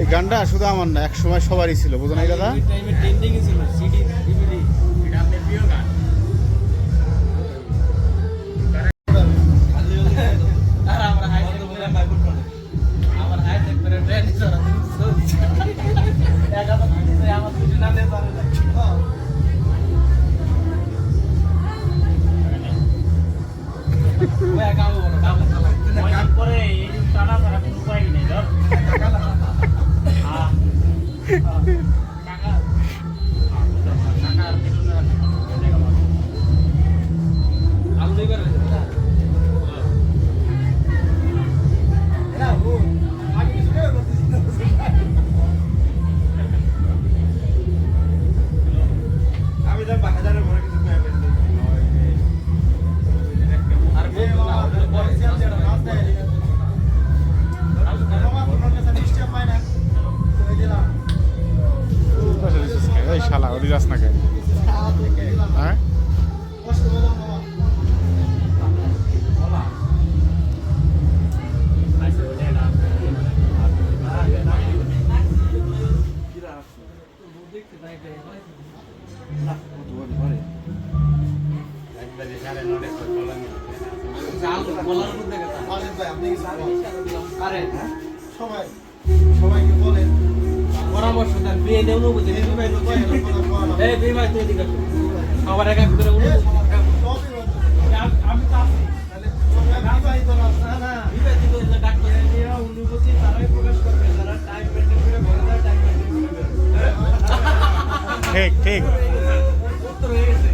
এই গানটা শুধু আমার না এক সময় সবারই ছিল বুঝো না দাদা সবাইকে বলেন পরামর্শ দেন বিয়ে দেন অনুভূতি এই তুই দিকে সবার এক এক করে অনুভূতি আমি তো আছি। বিবাহ দিকে ডাক্তার নিয়ে অনুভূতি তারাই প্রকাশ করবে। যারা টাইম মেনটেন করে ঘরে যায় টাইম মেনটেন করে। ঠিক ঠিক। উত্তর হয়ে গেছে।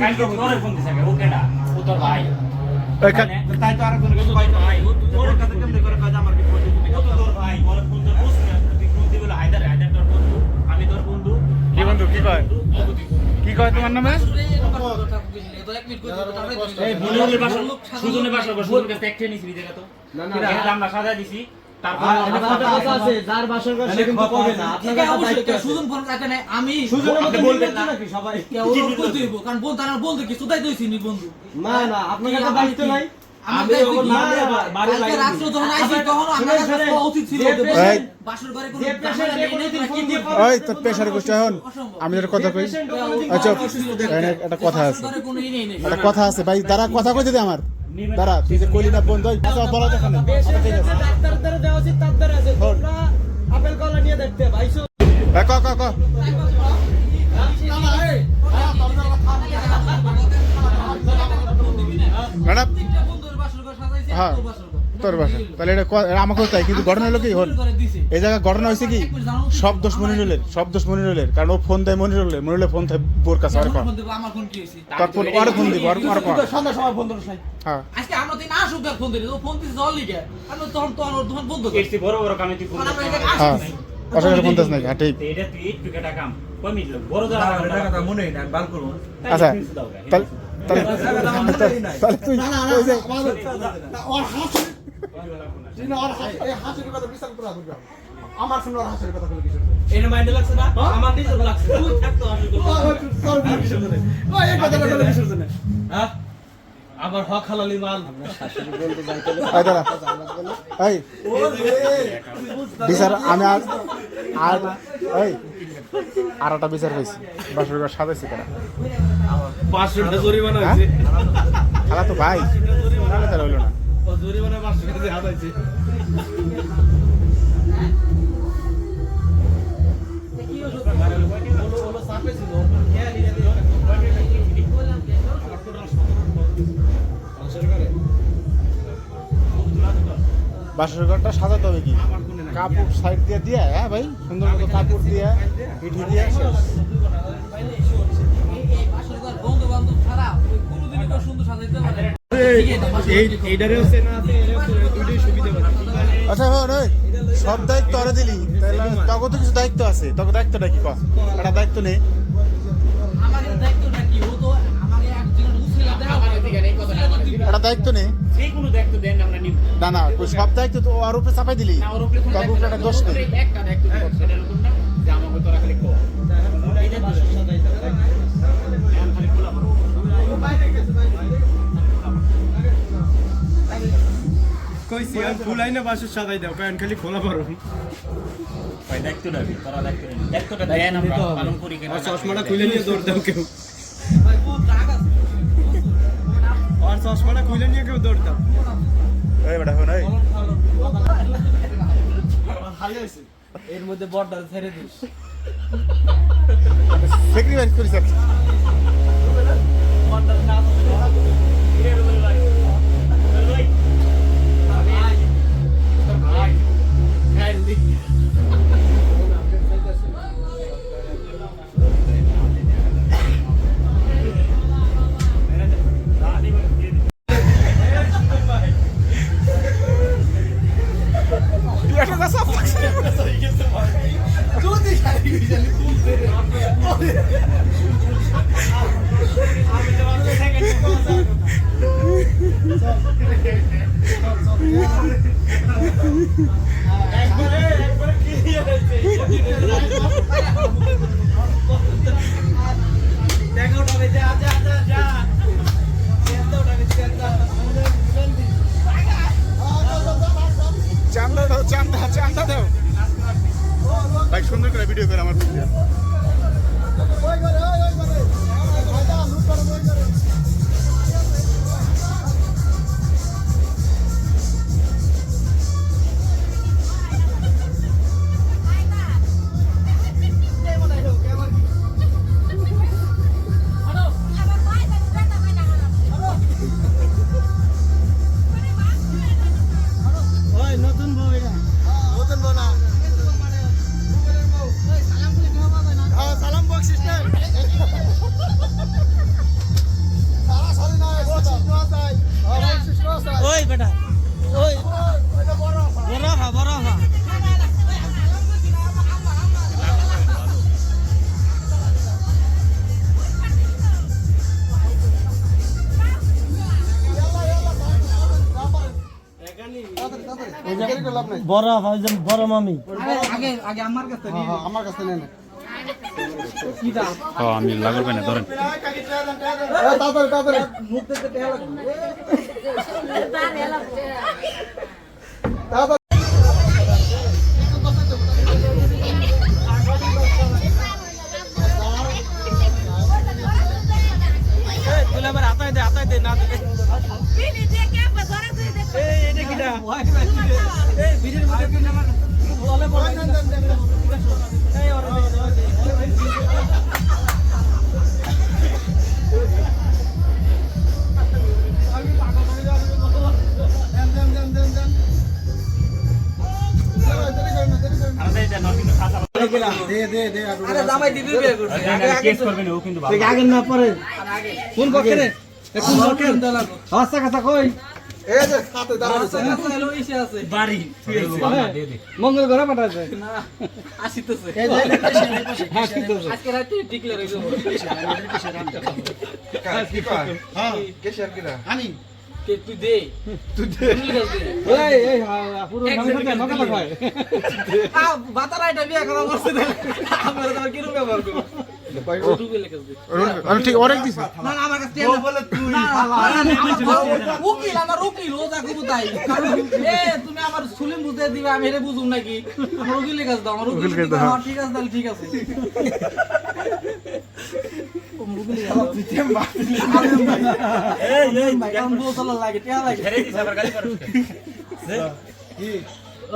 কালকে তোরে ফোন দিছে ও কেডা ও তোর ভাই নামে? আমি বলবেন না। সবাই? বলতে হইব কারণ বলতে না বলতে কি সুদাই দইছি নি বন্ধু। না না আপনার কাছে দায়িত্ব নাই। আমি একটা কথা কই? আচ্ছা একটা কথা আছে। বাসর ঘরে কোনো ই নেই নেই। একটা কথা আছে ভাই দাঁড়া কথা কই দিদি আমার? দাঁড়া তুই যে কইলি না বন্ধু বলা দেখা না। আচ্ছা, আছে। আছে আপেল কলা নিয়ে দেখতে ভাইসো ক ক ক? ম্যাডাম হ্যাঁ তোর বাসা। তাহলে এটা ক- এটা আমাকেও তাই কিন্তু ঘটনা হলো কি? হল। এই জায়গায় ঘটনা হয়েছে কি? সব দোষ মনিরুলের সব দোষ মনিরুলের কারণ ও ফোন দেয় মনিরুলের মনিরুলের ফোন দেয় বোর কাছে আর ফোন তার ফোন আর ফোন দিব আর আর। সন্ধ্যা সময় হ্যাঁ। আজকে আমরা তো আসুক আর ফোন দিলি ও ফোন দিছে জল লিগে। আমি তখন তখন ওর দোকান বন্ধ করে এর বড় বড় কামে তুই ফোন তখন আমরা দিস। এখানে হ্যাঁ। অসংখ্য ফোন হ্যাঁ ঠিক। এটা তুই একটু কেটা কাম। কই মিটল? বড় যারা মনে হয় বাল করব। আচ্ছা তাহলে তাহলে তুই ওই যে ওর হাসি। না ওর হাসি এই হাসির কথা বিচার করা করবে আমার শুনে ওর হাসির কথা বলে কিছু এটা মাইন্ডে লাগছে না? আমার নিজে লাগছে। তুই থাকতো কিছু নেই ওই এই কথাটা বলে কিছু হ্যাঁ? আমার হক হালালি মাল এই বিচার আমি আর আর এই। আর একটা বিচার পাইছি। বাসর ঘর সাজাইছি তারা পাঁচশো টাকা জরিমানা হ্যাঁ? হয়েছে খালা তো ভাই। তাহলে তাহলে হইল না। জরিমানা পাঁচশো টাকা দিয়ে বাসুর ঘরটা সাজাতে হবে কি? কাপড় সাইড দিয়ে দিয়ে হ্যাঁ ভাই সুন্দর মতো কাপড় দিয়ে পিঠে দিয়ে। শেষ। বন্ধু বান্ধব ছাড়া ওই কোনোদিনই তো সুন্দর সাজাইতে পারে না। এইটারেও চেনা আছে এটাও চেনা, দুইটাই সুবিধা পাচ্ছে আচ্ছা হন সব দায়িত্ব আরে দিলি। তাহলে তখন তো কিছু দায়িত্ব আছে? তখন দায়িত্বটা কি কর? একটা দায়িত্ব নেই একটা দায়িত্ব নেই যে কোনো দায়িত্ব দেন আমরা নিব। না না সব দায়িত্ব তো ওর উপরে চাপাই দিলি। না ওর উপরে কোনো একটা না, দোষ নেই। একটা দায়িত্ব দিব উপর না যে আমাকে তোরা খালি কো। এইটা তো এখন খালি খোলা মারো। কইছি আমি ফুল আইনা বাসুর সাজাই দাও। কারণ খালি খোলা পারো ভাই তোরা দেন আমরা পালন করি কিনা। চশমাটা খুলে নিয়ে দৌড় দাও কেউ। ভাই আর চশমাটা খুলে নিয়ে কেউ দৌড় দাও। এই বেটা হন এর মধ্যে বড়টা ছেড়ে দিস। স্যাক্রিফাইস করিস। চান্দা লাভ নাই। বড় হা বড় মামি। আগে আগে আমার কাছে নিয়ে আমার কাছে নেন। আমি লাগবে না ধরেন। তাড়াতাড়ি তাড়াতাড়ি। মুখ লাগবে। তাড়াতাড়ি। হাতায় দে হাতায় দে না দে। দেরি করেন না পরে। কোন পক্ষে রে? কোন দালাল আচ্ছা কথা কই? মঙ্গল পাঠাচ্ছে হ্যাঁ হইছে হ্যাঁ কেশার কিরা? হানি কে তুই দে। তুই দে। এই এই পুরো মানুষ নকা লাগায় আ বাতারা বিয়া করা বসে দে আমরা তো কি রূপ ব্যবহার করব? আমি ঠিক অনেক দিছি। না না আমার কাছে বলে তুই উকিল আমার উকিল ও যা কবু তাই। এ তুমি আমার সুলিম বুঝতে দিবে আমি এটা বুঝুম নাকি? আমার উকিলের কাছে দাও আমার উকিল দাও। ঠিক আছে তাহলে ঠিক আছে। আমার উকিলের কাছে দাও। এই এই ভাই কাম বলছলা লাগে টিয়া লাগে। ছেড়ে দিছে আবার গালি করছ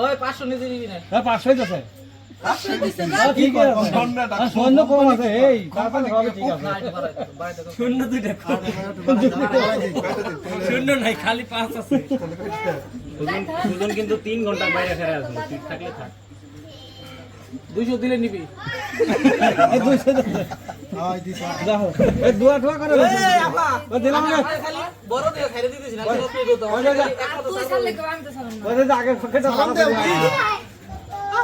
ওই 500 নিতে দিবি না? হ্যাঁ পাঁচশোই আছে শূন্য নাই খালি পাঁচ আছে সুজন কিন্তু তিন ঘণ্টা বাইরে ফেরা আছে থাকলে থাক দুইশো দিলে নিবি আগের